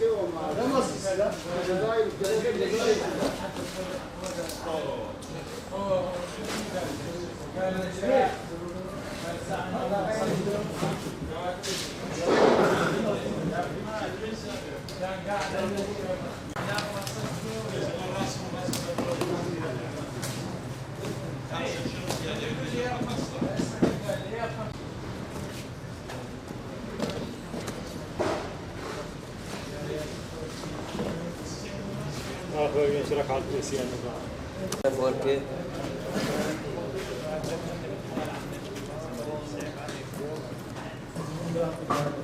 isteği olmalı. Nasıl ister? Cezayir gelecek bir şey. Thank you. foi encher a desse ano então. É Porque Thank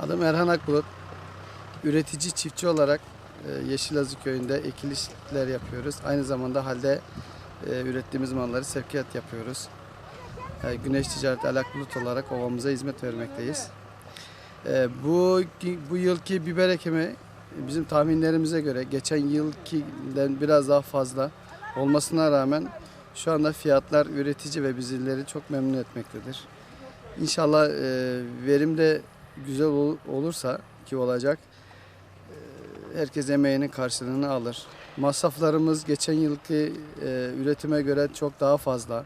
Adım Erhan Akbulut. Üretici çiftçi olarak e, Yeşilazı köyünde ekilişler yapıyoruz. Aynı zamanda halde e, ürettiğimiz malları sevkiyat yapıyoruz. E, Güneş Ticaret Alak Bulut olarak ovamıza hizmet vermekteyiz. Bu bu yılki biber ekimi bizim tahminlerimize göre geçen yılkinden biraz daha fazla olmasına rağmen şu anda fiyatlar üretici ve bizleri çok memnun etmektedir. İnşallah verim de güzel ol- olursa ki olacak e, herkes emeğinin karşılığını alır. Masraflarımız geçen yılki e, üretime göre çok daha fazla.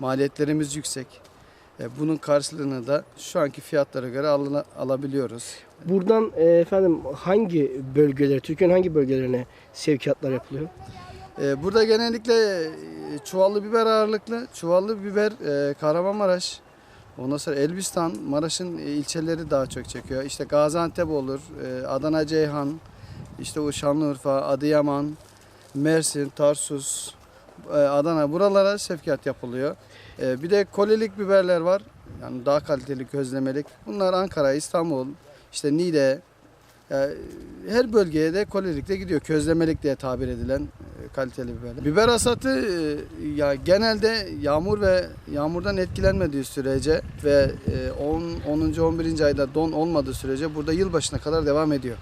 Maliyetlerimiz yüksek. E, bunun karşılığını da şu anki fiyatlara göre alına- alabiliyoruz. Buradan e, efendim hangi bölgelere, Türkiye'nin hangi bölgelerine sevkiyatlar yapılıyor? E, burada genellikle e, çuvallı biber ağırlıklı. Çuvallı biber e, Kahramanmaraş, ondan sonra Elbistan, Maraş'ın e, ilçeleri daha çok çekiyor. İşte Gaziantep olur, e, Adana Ceyhan, işte o Şanlıurfa, Adıyaman, Mersin, Tarsus, e, Adana buralara sevkiyat yapılıyor. Bir de kolilik biberler var. Yani daha kaliteli közlemelik. Bunlar Ankara, İstanbul, işte Niğde, yani her bölgeye de kolilikle gidiyor. Közlemelik diye tabir edilen e, kaliteli biberler. Biber hasatı e, ya genelde yağmur ve yağmurdan etkilenmediği sürece ve e, 10 10. 11. ayda don olmadığı sürece burada yılbaşına kadar devam ediyor.